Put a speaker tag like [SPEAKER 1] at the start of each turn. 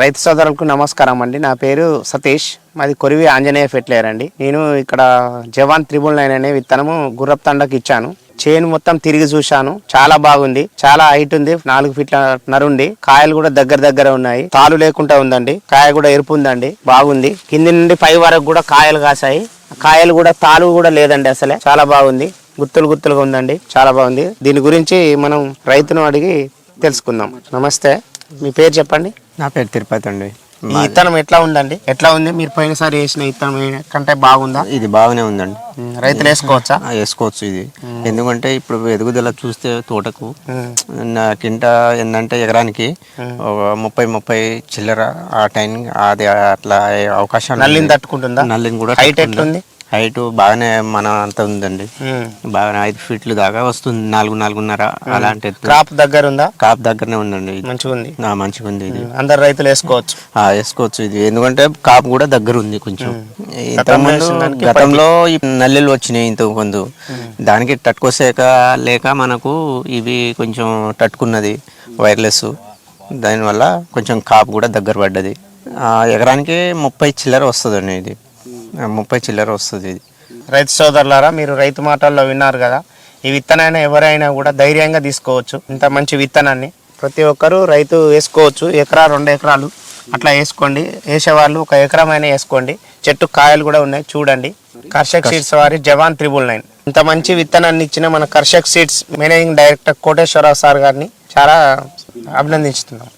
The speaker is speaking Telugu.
[SPEAKER 1] రైతు సోదరులకు నమస్కారం అండి. నా పేరు సతీష్. మాది కొరివి ఆంజనేయ ఫెట్లేర్ అండి. నేను ఇక్కడ జవాన్ త్రిబుల్ నైన్ అనే విత్తనము గుర్రప్ తండకి ఇచ్చాను. చేను మొత్తం తిరిగి చూశాను. చాలా బాగుంది. చాలా హైట్ ఉంది. నాలుగు ఫీట్ల నరుండి కాయలు కూడా దగ్గర దగ్గర ఉన్నాయి. తాలు లేకుండా ఉందండి. కాయ కూడా ఎరుపు ఉందండి. బాగుంది. కింది నుండి పై వరకు కూడా కాయలు కాసాయి కాయలు కూడా తాలు కూడా లేదండి అసలే. చాలా బాగుంది. గుత్తులు గుత్తులుగా ఉందండి. చాలా బాగుంది. దీని గురించి మనం రైతును అడిగి తెలుసుకుందాం. నమస్తే. మీ పేరు చెప్పండి?
[SPEAKER 2] నా పేరు తిరుపతి అండి.
[SPEAKER 1] ఈ విత్తనం ఎట్లా ఉందండి? ఎట్లా ఉంది? మీరు పోయినసారి వేసిన విత్తనం ఏ- కంటే బాగుందా?
[SPEAKER 2] ఇది బాగానే ఉందండి.
[SPEAKER 1] రైతులు వేసుకోవచ్చా?
[SPEAKER 2] వేసుకోవచ్చు ఇది. ఎందుకంటే ఇప్పుడు ఎదుగుదల చూస్తే తోటకు కింట ఏంటంటే ఎకరానికి ఒక ముప్పై ముప్పై చిల్లర ఆ టైం అది అట్లా అయ్యే అవకాశాలు
[SPEAKER 1] నల్లిని తట్టుకుంటుందా?
[SPEAKER 2] నల్లిని కూడా
[SPEAKER 1] హైట్ ఎట్లుంది?
[SPEAKER 2] హైట్ బాగానే మన అంత ఉందండి. బాగానే ఐదు ఫీట్లు దాకా వస్తుంది నాలుగు నాలుగున్నర అలాంటి
[SPEAKER 1] క్రాప్ దగ్గర ఉందా?
[SPEAKER 2] కాపు దగ్గరనే ఉందండి
[SPEAKER 1] మంచిగా ఉంది.
[SPEAKER 2] మంచిగా ఉంది ఇది.
[SPEAKER 1] అందరు రైతులు వేసుకోవచ్చు.
[SPEAKER 2] వేసుకోవచ్చు ఇది. ఎందుకంటే కాపు కూడా దగ్గర ఉంది కొంచెం. ఇంతకుముందు గతంలో ఈ నల్లెలు వచ్చినాయి ఇంత ముందు. దానికి తట్టుకోసేక లేక మనకు ఇవి కొంచెం తట్టుకున్నది వైర్లెస్. దానివల్ల కొంచెం కాపు కూడా దగ్గర పడ్డది. ఎకరానికి ముప్పై చిల్లర వస్తుందండి ఇది. ముప్పై చిల్లర వస్తుంది ఇది.
[SPEAKER 1] రైతు సోదరులారా మీరు రైతు మాటల్లో విన్నారు కదా ఈ విత్తనాన్ని ఎవరైనా కూడా ధైర్యంగా తీసుకోవచ్చు. ఇంత మంచి విత్తనాన్ని ప్రతి ఒక్కరూ రైతు వేసుకోవచ్చు. ఎకరా రెండు ఎకరాలు అట్లా వేసుకోండి. వేసేవాళ్ళు ఒక ఎకరమైనా వేసుకోండి. చెట్టు కాయలు కూడా ఉన్నాయి చూడండి. కర్షక్ సీడ్స్ వారి జవాన్ త్రిబుల్ నైన్. ఇంత మంచి విత్తనాన్ని ఇచ్చిన మన Karshak seeds managing director Koteswararao sir గారిని చాలా అభినందించుతున్నాం.